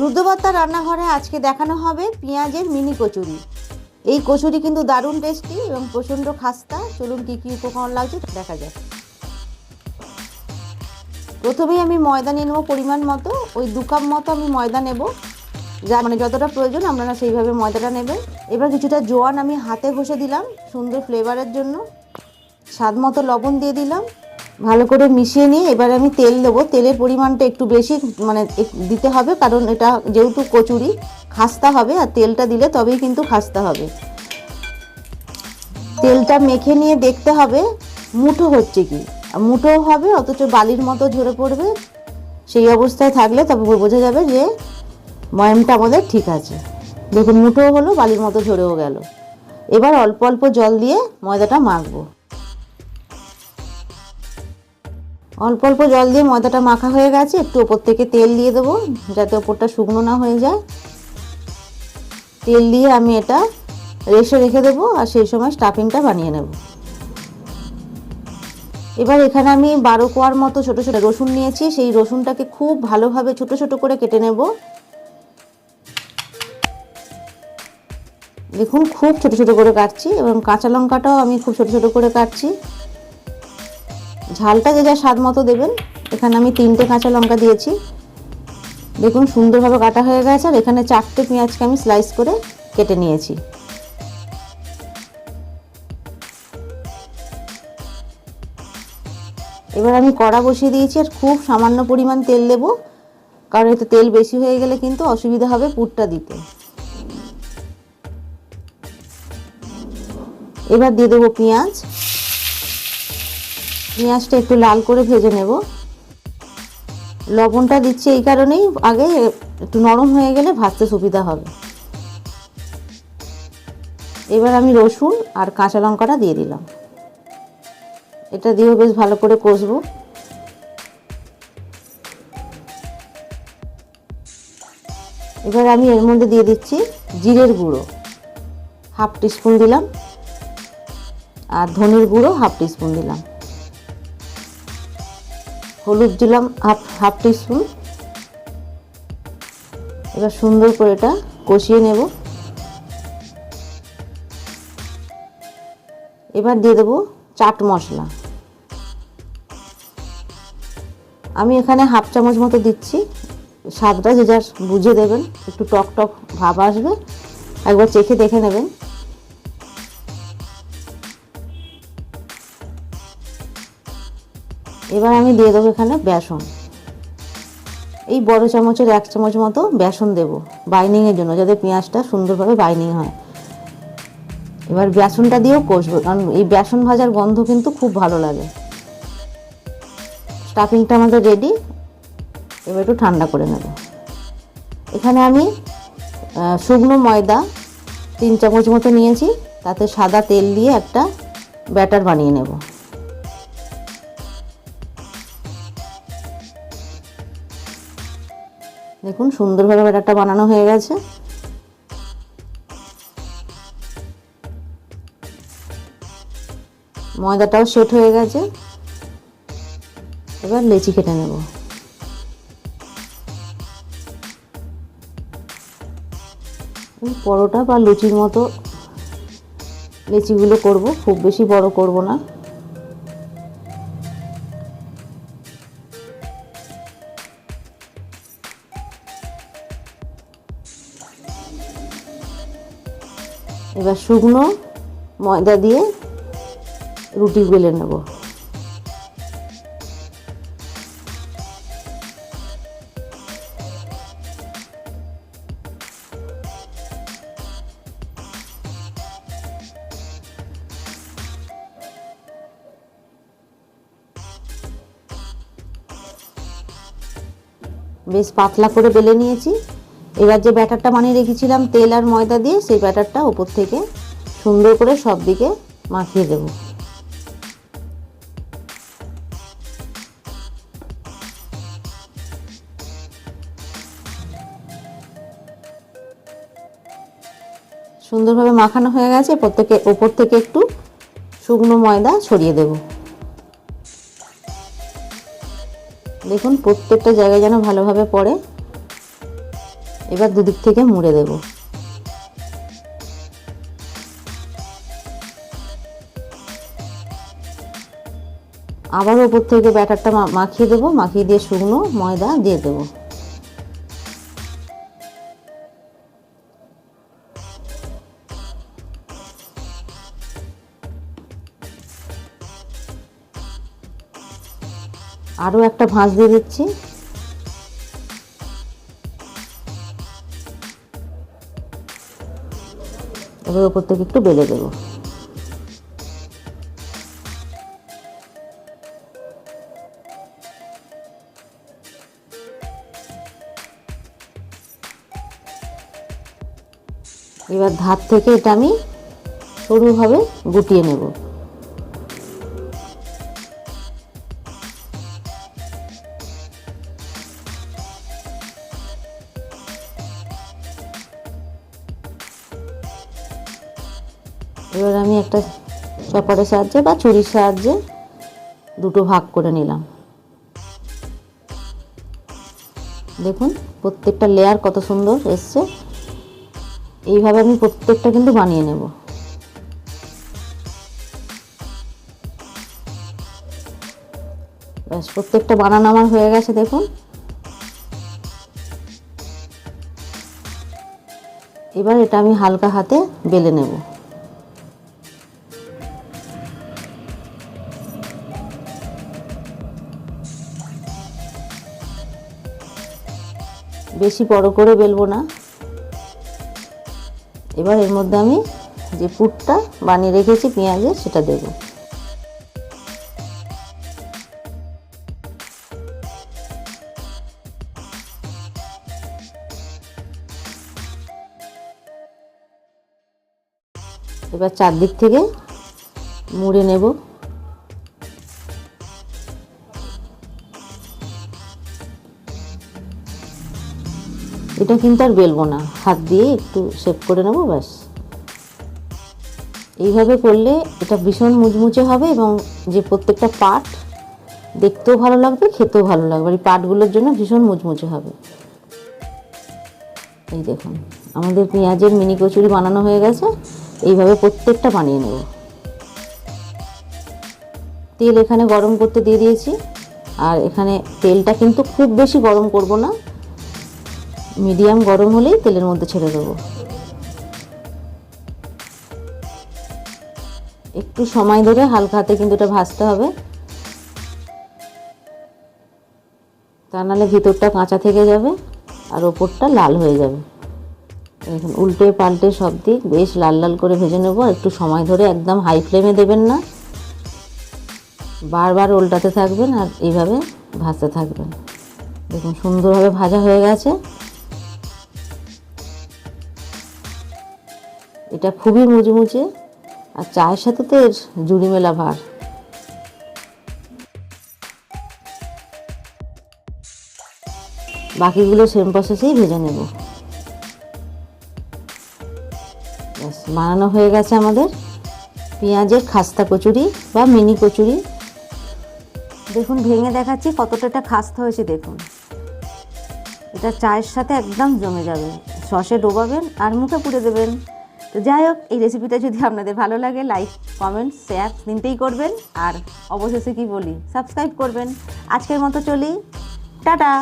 রুদ্রবার্তা রান্নাঘরে আজকে দেখানো হবে পেঁয়াজের মিনি কচুরি। এই কচুরি কিন্তু দারুণ টেস্টি এবং প্রচণ্ড খাস্তা। চলুন কী কী উপকরণ লাগছে দেখা যাক। প্রথমেই আমি ময়দা নিয়ে নেব পরিমাণ মতো। ওই দু কাপ মতো আমি ময়দা নেব। যা মানে যতটা প্রয়োজন আপনারা সেইভাবে ময়দাটা নেবেন। এবার কিছুটা জোয়ান আমি হাতে ঘষে দিলাম, সুন্দর ফ্লেভারের জন্য। স্বাদ মতো লবণ দিয়ে দিলাম। ভালো করে মিশিয়ে নিয়ে এবার আমি তেল দেবো। তেলের পরিমাণটা একটু বেশি মানে দিতে হবে, কারণ এটা যেহেতু কচুরি, খাস্তা হবে আর তেলটা দিলে তবেই কিন্তু খাস্তা হবে। তেলটা মেখে নিয়ে দেখতে হবে মুঠো হচ্ছে কি। মুঠো হবে, অথচ বালির মতো ঝরে পড়বে। সেই অবস্থায় থাকলে তবে বোঝা যাবে যে ময়ামটা আমাদের ঠিক আছে। দেখুন মুঠো হলো, বালির মতো ঝরেও গেল। এবার অল্প অল্প জল দিয়ে ময়দাটা মাখবো। অল্প অল্প জল দিয়ে ময়দাটা মাখা হয়ে গেছে, একটু ওপর থেকে তেল দিয়ে দেবো, যাতে ওপরটা শুকনো না হয়ে যায়। তেল দিয়ে আমি এটা রেসে রেখে দেবো আর সেই সময় স্টাফিংটা বানিয়ে নেব। এবার এখানে আমি বারো কোয়ার মতো ছোটো ছোটো রসুন নিয়েছি, সেই রসুনটাকে খুব ভালোভাবে ছোটো ছোটো করে কেটে নেব। দেখুন, খুব ছোটো ছোটো করে কাটছি এবং কাঁচা লঙ্কাটাও আমি খুব ছোটো ছোটো করে কাটছি। ঝালটা যে যা স্বাদ মতো দেবেন, এখানে আমি তিনটে কাঁচা লঙ্কা দিয়েছি। দেখুন, সুন্দরভাবে কাটা হয়ে গেছে, আর এখানে চারটে পেঁয়াজকে আমি স্লাইস করে কেটে নিয়েছি। এবার আমি কড়া বসিয়ে দিয়েছি, আর খুব সামান্য পরিমাণ তেল দেব, কারণ এতে তেল বেশি হয়ে গেলে কিন্তু অসুবিধা হবে পুরটা দিতে। এবার দিয়ে দেবো পেঁয়াজ। পেঁয়াজটা একটু লাল করে ভেজে নেব। লবণটা দিচ্ছি এই কারণেই আগে একটু নরম হয়ে গেলে ভাজতে সুবিধা হবে। এবার আমি রসুন আর কাঁচা লঙ্কাটা দিয়ে দিলাম। এটা দিয়েও বেশ ভালো করে কষবো। এবার আমি এর মধ্যে দিয়ে দিচ্ছি জিরের গুঁড়ো। হাফ টিস্পুন দিলাম। আর ধনের গুঁড়ো হাফ টিস্পুন দিলাম। হলুদ দিলাম, হাফ হাফ টিস্পুন। এবার সুন্দর করে এটা কষিয়ে নেব। এবার দিয়ে দেবো চাট মশলা। আমি এখানে হাফ চামচ মতো দিচ্ছি। স্বাদটা যে যার বুঝে দেবেন, একটু টক টক ভাব আসবে। একবার চেখে দেখে নেবেন। এবার আমি দিয়ে দেবো এখানে বেসন। এই বড় চামচের এক চামচ মতো বেসন দেব বাইনিংয়ের জন্য, যাতে পেঁয়াজটা সুন্দরভাবে বাইনিং হয়। এবার বেসনটা দিয়েও কষবো, কারণ এই বেসন ভাজার গন্ধ কিন্তু খুব ভালো লাগে। স্টাফিংটা আমাদের রেডি এবার একটু ঠান্ডা করে নেব। এখানে আমি শুকনো ময়দা তিন চামচ মতো নিয়েছি, তাতে সাদা তেল দিয়ে একটা ব্যাটার বানিয়ে নেব। দেখুন, সুন্দরভাবে ব্যাটারটা বানানো হয়ে গেছে। ময়দাটাও সেট হয়ে গেছে। এবার লেচি কেটে নেব। পরোটা বা লুচির মতো লেচিগুলো করব, খুব বেশি বড় করব না। এবার শুকনো ময়দা দিয়ে রুটি বেলে নেব। বেশ পাতলা করে বেলে নিয়েছি। এবার যে ব্যাটারটা বানিয়ে রেখেছিলাম, তেল আর ময়দা দিয়ে সেই ব্যাটারটা উপর থেকে সুন্দর করে সব দিকে মাখিয়ে দেবো। সুন্দরভাবে মাখানো হয়ে গেছে থেকে ওপর থেকে একটু শুকনো ময়দা ছড়িয়ে দেব। দেখুন, প্রত্যেকটা জায়গায় যেন ভালোভাবে পড়ে। এবার দুদিক থেকে মুড়ে দেব। আবার ওপর থেকে ব্যাটারটা মাখিয়ে দেবো, মাখিয়ে দিয়ে শুকনো ময়দা দিয়ে দেবো। আরও একটা ভাঁজ দিয়ে দিচ্ছি। এবার ওপর থেকে একটু বেলে দেবো। এবার ধার থেকে এটা আমি সরুভাবে গুটিয়ে নেব। এবার আমি একটা চপারের সাহায্যে বা ছুরির সাহায্যে দুটো ভাগ করে নিলাম। দেখুন, প্রত্যেকটা লেয়ার কত সুন্দর এসছে। এইভাবে আমি প্রত্যেকটা কিন্তু বানিয়ে নেব। ব্যাস, প্রত্যেকটা বানানো আমার হয়ে গেছে, দেখুন। এবার এটা আমি হালকা হাতে বেলে নেব। বেশি বড় করে বেলবো না। এবার এর মধ্যে আমি যে পুরটা বানিয়ে রেখেছি পেঁয়াজের সেটা দেব। এবার চারদিক থেকে মুড়ে নেব। এটা কিন্তু আর বেলবো না। হাত দিয়ে একটু শেপ করে নেব, ব্যাস। এইভাবে করলে এটা ভীষণ মুচমুচে হবে এবং যে প্রত্যেকটা পাট দেখতেও ভালো লাগবে, খেতেও ভালো লাগবে। এই পাটগুলোর জন্য ভীষণ মুচমুচে হবে। এই দেখুন, আমাদের পেঁয়াজের মিনি কচুরি বানানো হয়ে গেছে। এইভাবে প্রত্যেকটা বানিয়ে নেব। তেল এখানে গরম করতে দিয়ে দিয়েছি। আর এখানে তেলটা কিন্তু খুব বেশি গরম করব না। মিডিয়াম গরম হলেই তেলের মধ্যে ছেড়ে দেবো। একটু সময় ধরে হালকা হাতে কিন্তু এটা ভাজতে হবে। তা নাহলে ভিতরটা কাঁচা থেকে যাবে আর ওপরটা লাল হয়ে যাবে। দেখুন উল্টে পাল্টে সব দিক বেশ লাল লাল করে ভেজে নেব একটু সময় ধরে একদম হাই ফ্লেমে দেবেন না। বারবার উল্টাতে থাকবেন আর এইভাবে ভাজতে থাকবেন। দেখুন সুন্দরভাবে ভাজা হয়ে গেছে। এটা খুবই মুচমুচে আর চায়ের সাথে তো এর জুড়ি মেলা ভার। বাকিগুলো সেম প্রসেসেই ভেজে নেব। ব্যাস, বানানো হয়ে গেছে আমাদের পেঁয়াজের খাস্তা কচুরি বা মিনি কচুরি। দেখুন, ভেঙে দেখাচ্ছি কতটা এটা খাস্তা হয়েছে, দেখুন। এটা চায়ের সাথে একদম জমে যাবে। সসে ডোবাবেন আর মুখে পুড়ে দেবেন। তো যাই হোক, এই রেসিপিটা যদি আপনাদের ভালো লাগে লাইক কমেন্ট শেয়ার তিনটেই করবেন। আর অবশেষে কি বলি সাবস্ক্রাইব করবেন। আজকের মতো চলি। টাটা!